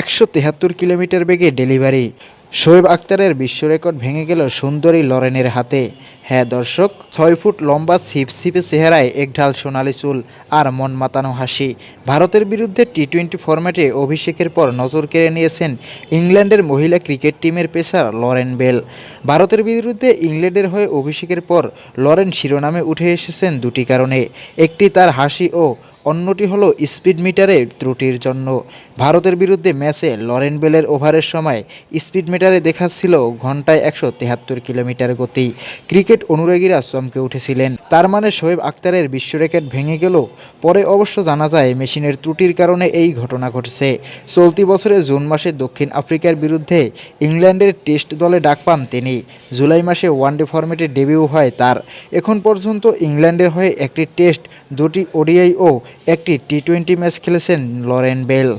একশো তেহাত্তর কিলোমিটার বেগে ডেলিভারি। শোয়েব আক্তারের বিশ্ব রেকর্ড ভেঙে গেল সুন্দরী লরেনের হাতে। হ্যাঁ দর্শক, ছয় ফুট লম্বা ছিপছিপে চেহারায় একঢাল সোনালি চুল আর মন মাতানো হাসি। ভারতের বিরুদ্ধে টি টোয়েন্টি ফরম্যাটে অভিষেকের পর নজর কেড়ে নিয়েছেন ইংল্যান্ডের মহিলা ক্রিকেট টিমের পেসার লরেন বেল। ভারতের বিরুদ্ধে ইংল্যান্ডের হয়ে অভিষেকের পর লরেন শিরোনামে উঠে এসেছেন দুটি কারণে। একটি তার হাসি ও অন্যটি হলো স্পিড মিটারে ত্রুটির জন্য। ভারতের বিরুদ্ধে ম্যাচে লরেন বেলের ওভারের সময় স্পিড মিটারে দেখাচ্ছিল ঘন্টায় একশো তেহাত্তর কিলোমিটার গতি। ক্রিকেট অনুরাগীরা চমকে উঠেছিলেন। তার মানে শোয়েব আক্তারের বিশ্ব রেকর্ড ভেঙে গেল। পরে অবশ্য জানা যায়, মেশিনের ত্রুটির কারণে এই ঘটনা ঘটছে। চলতি বছরে জুন মাসে দক্ষিণ আফ্রিকার বিরুদ্ধে ইংল্যান্ডের টেস্ট দলে ডাক পান তিনি। জুলাই মাসে ওয়ানডে ফরম্যাটে ডেবিউ হয় তার। এখন পর্যন্ত ইংল্যান্ডের হয়ে একটি টেস্ট, দুটি ওডিআই ও একটি টি টোয়েন্টি ম্যাচ খেলেছেন লরেন বেল।